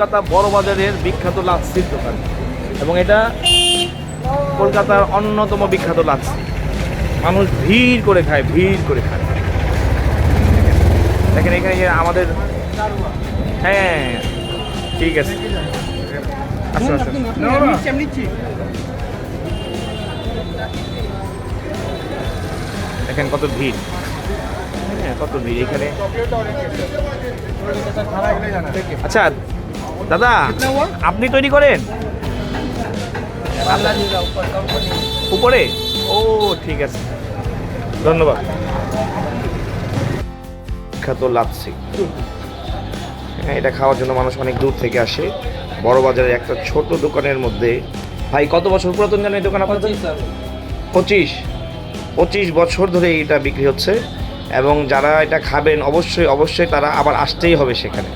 কলকাতা বড় বাজারের বিখ্যাত লাচ্ছির দোকান। এবং এটা কলকাতার অন্যতম বিখ্যাত লাচ্ছি। মানুষ ভিড় করে খায়, ভিড় করে খায়। দেখেন এখানে আমাদের হ্যাঁ ঠিক আছে। দেখেন কত ভিড়। হ্যাঁ কত ভিড় এখানে। আচ্ছা দাদা আপনি তৈরি করেন। উপরে? ও ঠিক আছে। ধন্যবাদ। বিখ্যাত লাচ্ছি হ্যাঁ এটা খাওয়ার জন্য মানুষ অনেক দূর থেকে আসে। বড় বাজারের একটা ছোট দোকানের মধ্যে। ভাই কত বছর পুরাতন জানেন এই দোকান আপনাদের? পঁচিশ? পঁচিশ বছর ধরে এটা বিক্রি হচ্ছে। এবং যারা এটা খাবেন অবশ্যই অবশ্যই তারা আবার আসতেই হবে সেখানে।